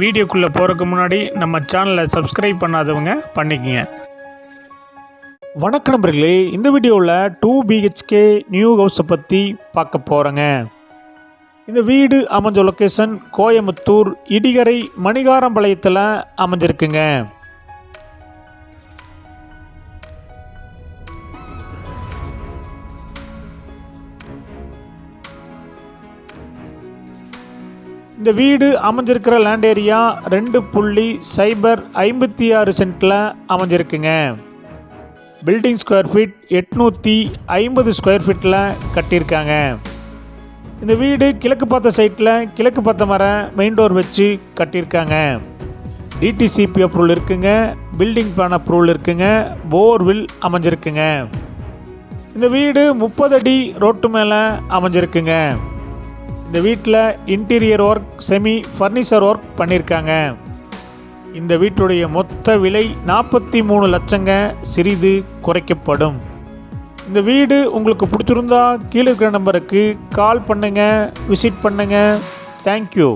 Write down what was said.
வீடியோக்குள்ளே போகிறதுக்கு முன்னாடி நம்ம சேனலை சப்ஸ்கிரைப் பண்ணாதவங்க பண்ணிக்கங்க. வணக்கம் நண்பர்களே இந்த வீடியோவில் டூ பிஹெச்கே நியூ ஹவுஸை பற்றி பார்க்க போகிறேங்க இந்த வீடு அமைஞ்ச லொக்கேஷன் கோயம்புத்தூர் இடிகரை மணிகாரம்பாளையத்தில் அமைஞ்சிருக்குங்க. இந்த வீடு அமைஞ்சிருக்கிற லேண்ட் ஏரியா ரெண்டு புள்ளி சைபர் ஐம்பத்தி ஆறு சென்ட்டில் அமைஞ்சிருக்குங்க. பில்டிங் ஸ்கொயர் ஃபீட் எட்நூற்றி ஐம்பது ஸ்கொயர் ஃபீட்டில் கட்டியிருக்காங்க. இந்த வீடு கிழக்கு பார்த்த சைட்டில் கிழக்கு பார்த்த மர மெயின் டோர் வச்சு கட்டியிருக்காங்க. டிடிசிபி அப்ரூவல் இருக்குங்க பில்டிங் பிளான் அப்ரூவல் இருக்குங்க போர்வில் அமைஞ்சிருக்குங்க. இந்த வீடு முப்பது அடி ரோட்டு மேலே அமைஞ்சிருக்குங்க. இந்த வீட்டில் interior work semi furniture work பண்ணியிருக்காங்க. இந்த வீட்டுடைய மொத்த விலை நாற்பத்தி மூணு லட்சங்க. சிறிது குறைக்கப்படும். இந்த வீடு உங்களுக்கு பிடிச்சிருந்தா கீழே இருக்கிற நம்பருக்கு கால் பண்ணுங்கள் விசிட் பண்ணுங்கள் தேங்க்யூ